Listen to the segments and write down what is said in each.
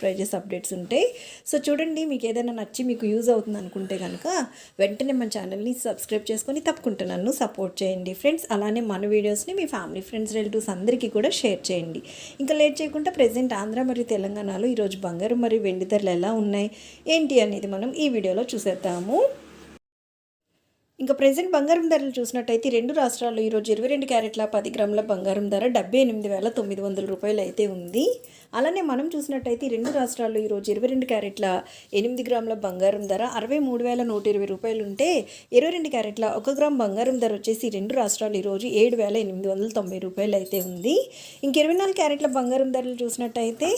prices updates ఉంటాయి so చూడండి మీకు ఏదైనా నచ్చి మీకు యూజ్ అవుతుంది అనుకుంటే కనుక వెంటనే మన ఛానల్ని సబ్స్క్రైబ్ చేసుకొని తప్పకుండా నన్ను సపోర్ట్ చేయండి. ఫ్రెండ్స్ అలానే మన వీడియోస్ని మీ ఫ్యామిలీ ఫ్రెండ్స్ రిలేటివ్స్ అందరికీ కూడా షేర్ చేయండి. ఇంకా లేట్ చేయకుండా ప్రజెంట్ ఆంధ్ర మరియు తెలంగాణలో ఈరోజు బంగారు మరియు వెండి ధరలు ఎలా ఉన్నాయి? ఏంటి అనేది మనం ఈ వీడియోలో చూసేద్దాము. ఇంకా ప్రజెంట్ బంగారం ధరలు చూసినట్టయితే రెండు రాష్ట్రాల్లో ఈరోజు ఇరవై రెండు క్యారెట్ల పది గ్రాముల బంగారం ధర డెబ్బై ఎనిమిది వేల తొమ్మిది వందల రూపాయలు అయితే ఉంది. అలానే మనం చూసినట్టయితే రెండు రాష్ట్రాల్లో ఈరోజు ఇరవై రెండు క్యారెట్ల ఎనిమిది గ్రాముల బంగారం ధర అరవై మూడు వేల నూట ఇరవై రూపాయలు ఉంటే ఇరవై రెండు క్యారెట్ల ఒక గ్రామ్ బంగారం ధర వచ్చేసి రెండు రాష్ట్రాలు ఈరోజు ఏడు వేల ఎనిమిది వందల తొంభై రూపాయలు అయితే ఉంది. ఇంక ఇరవై నాలుగు క్యారెట్ల బంగారం ధరలు చూసినట్టయితే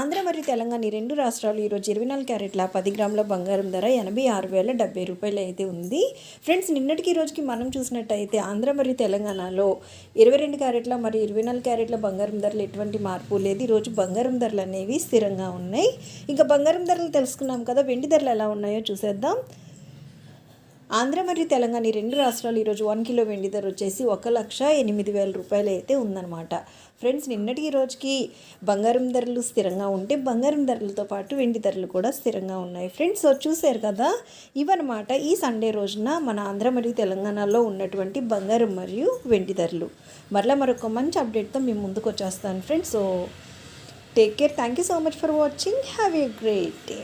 ఆంధ్ర మరియు తెలంగాణ ఈ రెండు రాష్ట్రాలు ఈరోజు ఇరవై నాలుగు క్యారెట్ల పది గ్రాముల బంగారం ధర ఎనభై ఆరు వేల డెబ్బై రూపాయలు అయితే ఉంది. ఫ్రెండ్స్ నిన్నటికి రోజుకి మనం చూసినట్టయితే ఆంధ్ర మరియు తెలంగాణలో ఇరవై రెండు క్యారెట్ల మరియు ఇరవై నాలుగు క్యారెట్ల బంగారం ధరలు ఎటువంటి మార్పు లేదు. ఈరోజు బంగారం ధరలు అనేవి స్థిరంగా ఉన్నాయి. ఇంకా బంగారం ధరలు తెలుసుకున్నాం కదా వెండి ధరలు ఎలా ఉన్నాయో చూసేద్దాం. ఆంధ్ర మరియు తెలంగాణ ఈ రెండు రాష్ట్రాలు ఈరోజు వన్ కిలో వెండి ధర వచ్చేసి ఒక లక్ష ఎనిమిది వేల రూపాయలు అయితే ఉందన్నమాట. ఫ్రెండ్స్ నిన్నటి ఈ రోజుకి బంగారం ధరలు స్థిరంగా ఉంటే బంగారం ధరలతో పాటు వెండి ధరలు కూడా స్థిరంగా ఉన్నాయి. ఫ్రెండ్స్ సో కదా ఇవన్నమాట ఈ సండే రోజున మన ఆంధ్ర మరియు తెలంగాణలో ఉన్నటువంటి బంగారం మరియు వెండి ధరలు. మరలా మరొక మంచి అప్డేట్తో మేము ముందుకు వచ్చేస్తాను. Friends so take care thank you so much for watching have a great day